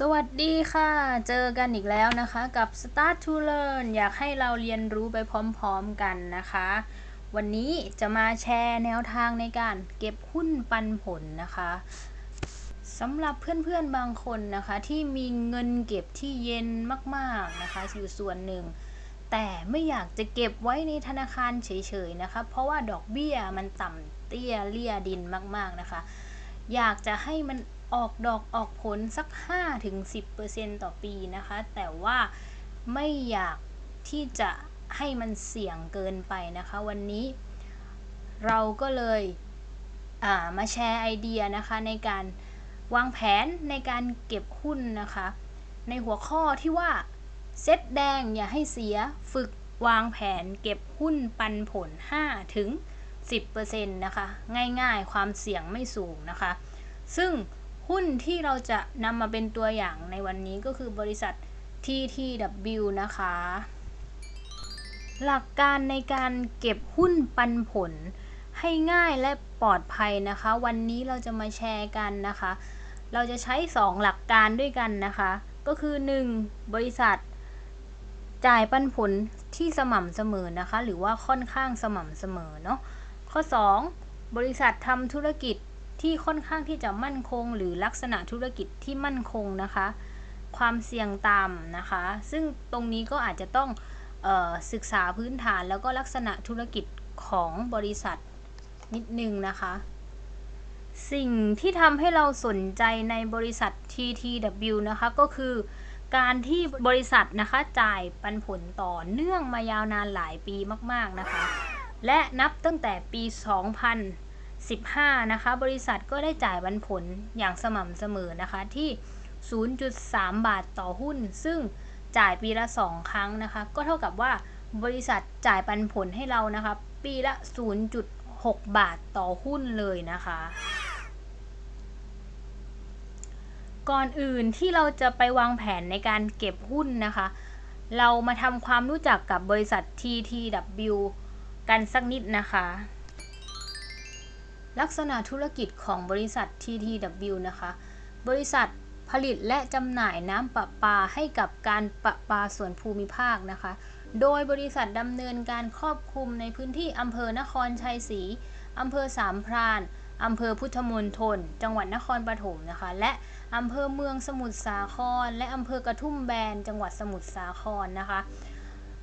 สวัสดีค่ะ เจอกันอีกแล้วนะคะกับ Start to Learn อยากให้เราเรียนรู้ไปพร้อมๆกันนะคะ วันนี้จะมาแชร์แนวทางในการเก็บหุ้นปันผลนะคะสำหรับเพื่อนๆบางคนนะคะ ที่มีเงินเก็บที่เย็นมากๆนะคะอยู่ส่วนหนึ่ง แต่ไม่อยากจะเก็บไว้ในธนาคารเฉยๆนะคะ เพราะว่าดอกเบี้ยมันต่ำเตี้ยเลี่ยดินมากๆนะคะ อยากจะให้มัน ออกดอกออกผลสัก 5-10%ต่อปีนะคะ แต่ว่าไม่อยากที่จะให้มันเสี่ยงเกินไปนะคะ วันนี้เราก็เลยมาแชร์ไอเดียนะคะในการวางแผนในการเก็บหุ้นนะคะ ในหัวข้อที่ว่าเซตแดงอย่าให้เสียฝึกวางแผนเก็บหุ้นปันผล 5 ถึง 10%นะคะ ง่ายๆ ความเสี่ยงไม่สูงนะคะ ซึ่ง หุ้นที่เราจะนำมาเป็นตัวอย่างในวันนี้ก็คือบริษัท TTW นะคะ หลักการในการเก็บหุ้นปันผลให้ง่ายและปลอดภัยนะคะ วันนี้เราจะมาแชร์กันนะคะ เราจะใช้ 2 หลักการด้วยกันนะคะ ก็คือ 1. บริษัท จ่ายปันผลที่สม่ำเสมอนะคะ หรือว่าค่อนข้างสม่ำเสมอเนาะข้อ 2. บริษัททำธุรกิจ ที่ค่อนข้างที่จะมั่นคง หรือลักษณะธุรกิจที่มั่นคงนะคะ ความเสี่ยงต่ำนะคะ ซึ่งตรงนี้ก็อาจจะต้องออศึกษาพื้นฐานแล้วก็ลักษณะธุรกิจของบริษัทนิดนึงนะคะ สิ่งที่ทำให้เราสนใจในบริษัท TTW นะคะก็คือการที่บริษัทนะคะจ่ายปันผลต่อเนื่องมายาวนานหลายปีมาก ๆ นะคะ และนับตั้งแต่ปี 2000 15 นะคะ บริษัทก็ได้จ่ายปันผลอย่างสม่ำเสมอนะคะที่ 0.3 บาทต่อหุ้น ซึ่งจ่ายปีละ 2 ครั้งนะคะ ก็เท่ากับว่าบริษัทจ่ายปันผลให้เรานะคะ ปีละ 0.6 บาทต่อหุ้นเลยนะคะ ก่อนอื่นที่เราจะไปวางแผนในการเก็บหุ้นนะคะ เรามาทำความรู้จักกับบริษัท TTW กันสักนิดนะคะ ลักษณะธุรกิจของบริษัท TTW นะคะ บริษัทผลิตและจำหน่ายน้ำประปาให้กับการประปาส่วนภูมิภาคนะคะ โดยบริษัทดำเนินการครอบคลุมในพื้นที่อำเภอนครชัยศรีอำเภอสามพรานอำเภอพุทธมณฑลจังหวัดนครปฐมนะคะ และอำเภอเมืองสมุทรสาคร และอำเภอกระทุ่มแบน จังหวัดสมุทรสาครนะคะ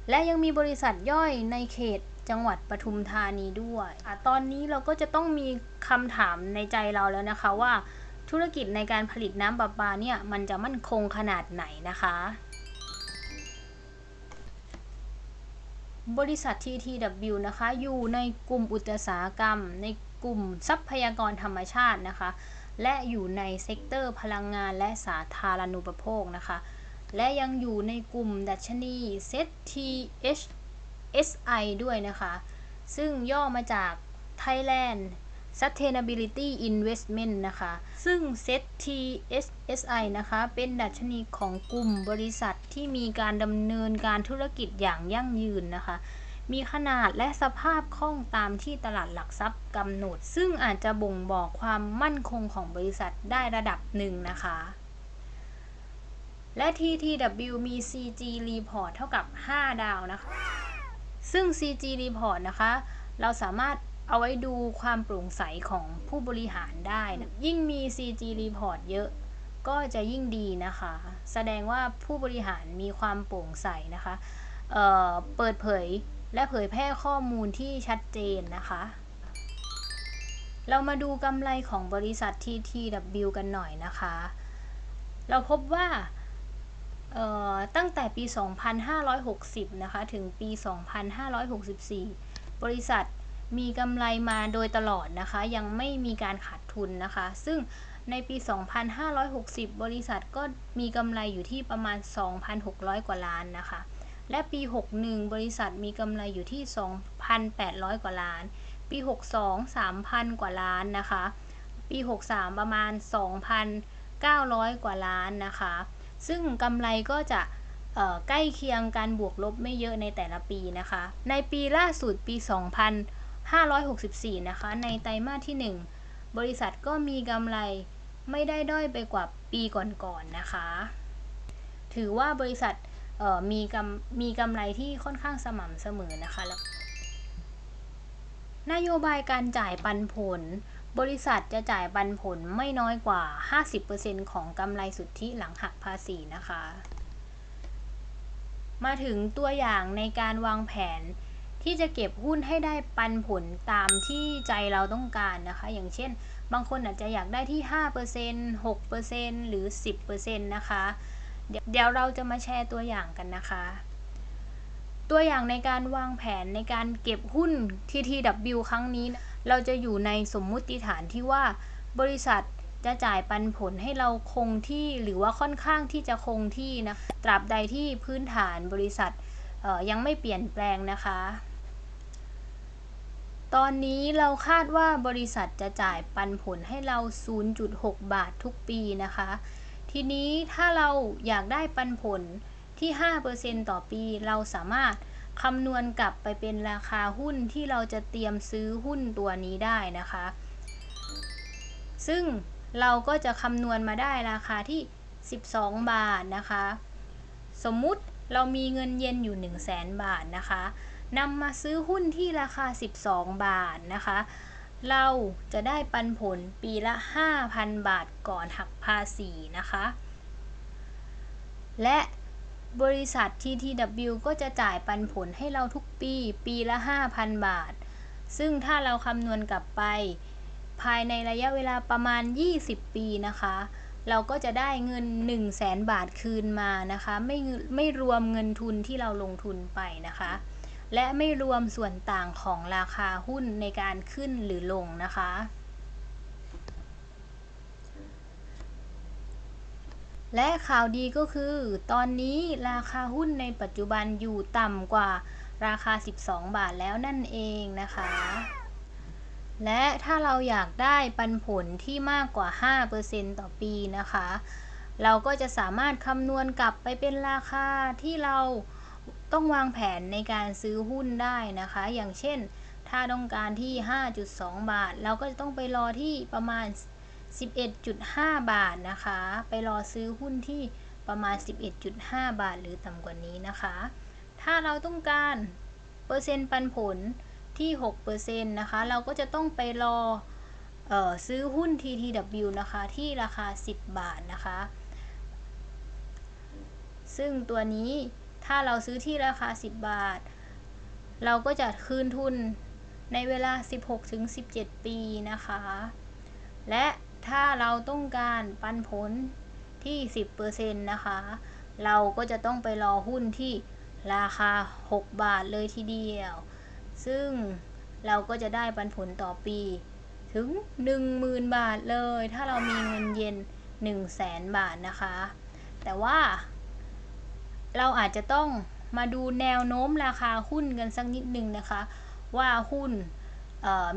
และยังมีบริษัทย่อยในเขต จังหวัดปทุมธานีด้วยอะตอนนี้เราก็จะต้องมีคำถามในใจเราแล้วนะคะว่าธุรกิจในการผลิตน้ำประปาเนี่ยมันจะมั่นคงขนาดไหนนะคะ บริษัท TTW นะคะ อยู่ในกลุ่มอุตสาหกรรม ในกลุ่มทรัพยากรธรรมชาตินะคะ และอยู่ในเซกเตอร์พลังงานและสาธารณูปโภคนะคะ และยังอยู่ในกลุ่มดัชนี ZTH SI ด้วยนะคะ ซึ่งย่อมาจาก Thailand Sustainability Investment นะคะ ซึ่ง ZTSSI นะคะ เป็นดัชนีของกลุ่มบริษัทที่มีการดำเนินการธุรกิจอย่างยั่งยืนนะคะ มีขนาดและสภาพคล่องตามที่ตลาดหลักทรัพย์กำหนด ซึ่งอาจจะบ่งบอกความมั่นคงของบริษัทได้ระดับหนึ่งนะคะ และ TTW มี CG Report เท่ากับ 5 ดาวนะคะ ซึ่ง CG Report นะคะ เราสามารถเอาไว้ดูความโปร่งใสของผู้บริหารได้นะยิ่งมี CG Report เยอะก็จะยิ่งดีนะคะ แสดงว่าผู้บริหารมีความโปร่งใสนะคะเเปิดเผยและเผยแพร่ข้อมูลที่ชัดเจนนะคะ เรามาดูกำไรของบริษัท TTW กันหน่อยนะคะ เราพบว่า ตั้งแต่ปี 2560 นะคะ ถึงปี 2564 บริษัทมีกำไรมาโดยตลอดนะคะ ยังไม่มีการขาดทุนนะคะ ซึ่งในปี 2560 บริษัทก็มีกำไรอยู่ที่ประมาณ 2,600 กว่าล้านนะคะ และปี 61 บริษัทมีกำไรอยู่ที่ 2,800 กว่าล้าน ปี 62 3,000 กว่าล้านนะคะ ปี 63 ประมาณ 2,900 กว่าล้านนะคะ ซึ่งกำไรก็จะใกล้เคียงการบวกลบไม่เยอะในแต่ละปีนะคะ ในปีล่าสุดปี 2564 นะคะ ในไตรมาสที่ 1 บริษัทก็มีกำไรไม่ได้ด้อยไปกว่าปีก่อนๆนนะคะ ถือว่าบริษัทมีกำมีกำไรที่ค่อนข้างสม่ำเสมอนะคะแล้วนโยบายการจ่ายปันผล บริษัทจะจ่ายปันผลไม่น้อยกว่า 50%ของกำไรสุทธิหลังหักภาษีนะคะ มาถึงตัวอย่างในการวางแผนที่จะเก็บหุ้นให้ได้ปันผลตามที่ใจเราต้องการนะคะ อย่างเช่น บางคนอาจจะอยากได้ที่ 5% 6%หรือ 10%นะคะ เดี๋ยวเราจะมาแชร์ตัวอย่างกันนะคะ ตัวอย่างในการวางแผนในการเก็บหุ้น TTW ครั้งนี้ เราจะอยู่ในสมมุติฐานที่ว่า บริษัทจะจ่ายปันผลให้เราคงที่หรือว่าค่อนข้างที่จะคงที่นะตราบใดที่พื้นฐานบริษัทยังไม่เปลี่ยนแปลงนะคะ ตอนนี้เราคาดว่าบริษัทจะจ่ายปันผลให้เรา 0.6 บาททุกปีนะคะ ทีนี้ถ้าเราอยากได้ปันผลที่ 5%ต่อปีเราสามารถ คำนวณกลับไปเป็นราคาหุ้นที่เราจะเตรียมซื้อหุ้นตัวนี้ได้นะคะ ซึ่งเราก็จะคำนวณมาได้ราคาที่ 12 บาทนะคะ สมมุติเรามีเงินเย็นอยู่ 1 0 0 0 0แบาทนะคะนำมาซื้อหุ้นที่ราคา 12 บาทนะคะ เราจะได้ปันผลปีละ 5,000 บาทก่อนหักภาษีนะคะ และ บริษัท TTW ก็จะจ่ายปันผลให้เราทุกปี ปีละ 5,000 บาท ซึ่งถ้าเราคำนวณกลับไป ภายในระยะเวลาประมาณ 20 ปีนะคะ เราก็จะได้เงิน 1 0 0 0 0แสนบาทคืนมานะคะ ไม่ไม่รวมเงินทุนที่เราลงทุนไปนะคะ และไม่รวมส่วนต่างของราคาหุ้นในการขึ้นหรือลงนะคะ และข่าวดีก็คือ ตอนนี้ราคาหุ้นในปัจจุบันอยู่ต่ำกว่าราคา 12 บาทแล้วนั่นเองนะคะ และถ้าเราอยากได้ปันผลที่มากกว่า 5%ต่อปีนะคะ เราก็จะสามารถคำนวณกลับไปเป็นราคาที่เราต้องวางแผนในการซื้อหุ้นได้นะคะ อย่างเช่น ถ้าต้องการที่ 5.2 บาท เราก็จะต้องไปรอที่ประมาณ 11.5 บาทนะคะ ไปรอซื้อหุ้นที่ประมาณ 11.5 บาทหรือต่ำกว่านี้นะคะ ถ้าเราต้องการเปอร์เซ็นต์ปันผลที่6%นะคะ เราก็จะต้องไปรอออซื้อหุ้น TTW นะคะ ที่ราคา 10 บาทนะคะ ซึ่งตัวนี้ถ้าเราซื้อที่ราคา 10 บาท เราก็จะคืนทุนในเวลา 16-17 ปีนะคะ และ ถ้าเราต้องการปันผลที่ 10%นะคะ เราก็จะต้องไปรอหุ้นที่ราคา 6 บาทเลยทีเดียว ซึ่งเราก็จะได้ปันผลต่อปี ถึง 10,000 บาทเลย ถ้าเรามีเงินเย็น 1 0 0 0 0แสนบาทนะคะ แต่ว่า เราอาจจะต้องมาดูแนวโน้มราคาหุ้นกันสักนิดนึงนะคะ ว่าหุ้น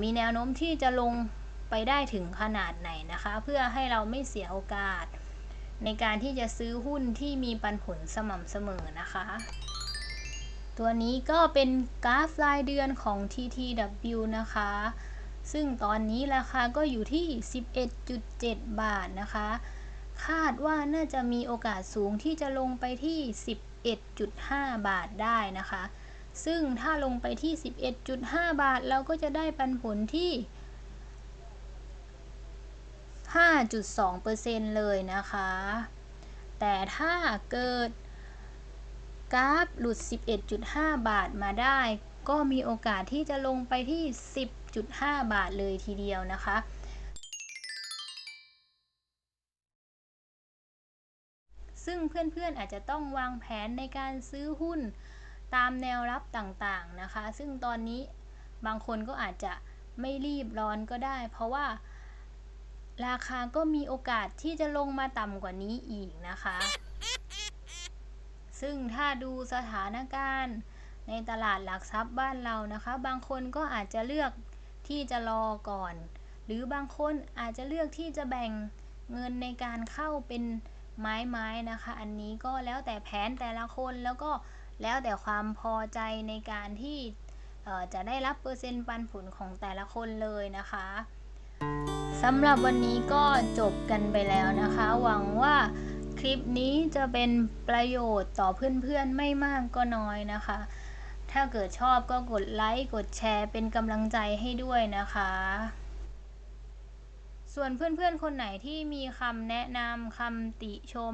มีแนวโน้มที่จะลง ไปได้ถึงขนาดไหนนะคะ เพื่อให้เราไม่เสียโอกาส ในการที่จะซื้อหุ้นที่มีปันผลสม่ำเสมอนะคะ ตัวนี้ก็เป็นกราฟรายเดือนของ TTW นะคะ ซึ่งตอนนี้ราคาก็อยู่ที่ 11.7 บาทนะคะ คาดว่าน่าจะมีโอกาสสูงที่จะลงไปที่ 11.5 บาทได้นะคะ ซึ่งถ้าลงไปที่ 11.5 บาทเราก็จะได้ปันผลที่ 5.2%เลยนะคะ แต่ถ้าเกิดกราฟหลุด 11.5 บาทมาได้ ก็มีโอกาสที่จะลงไปที่ 10.5 บาทเลยทีเดียวนะคะ ซึ่งเพื่อนๆอาจจะต้องวางแผนในการซื้อหุ้นตามแนวรับต่างๆนะคะ ซึ่งตอนนี้บางคนก็อาจจะไม่รีบร้อนก็ได้ เพราะว่า ราคาก็มีโอกาสที่จะลงมาต่ำกว่านี้อีกนะคะ ซึ่งถ้าดูสถานการณ์ในตลาดหลักทรัพย์บ้านเรานะคะ บางคนก็อาจจะเลือกที่จะรอก่อน หรือบางคนอาจจะเลือกที่จะแบ่งเงินในการเข้าเป็นไม้ไม้นะคะ อันนี้ก็แล้วแต่แผนแต่ละคนแล้วก็แล้วแต่ความพอใจในการที่จะได้รับเปอร์เซ็นต์ปันผลของแต่ละคนเลยนะคะ สำหรับวันนี้ก็จบกันไปแล้วนะคะ หวังว่าคลิปนี้จะเป็นประโยชน์ต่อเพื่อนๆไม่มากก็น้อยนะคะ ถ้าเกิดชอบก็กดไลค์กดแชร์เป็นกำลังใจให้ด้วยนะคะ ส่วนเพื่อนๆคนไหนที่มีคำแนะนำคำติชม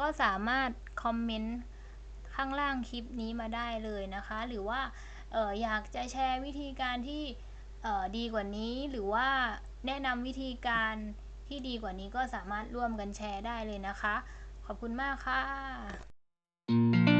ก็สามารถคอมเมนต์ข้างล่างคลิปนี้มาได้เลยนะคะ หรือว่าอออยากจะแชร์วิธีการที่ออดีกว่านี้หรือว่า แนะนำวิธีการที่ดีกว่านี้ก็สามารถร่วมกันแชร์ได้เลยนะคะ ขอบคุณมากค่ะ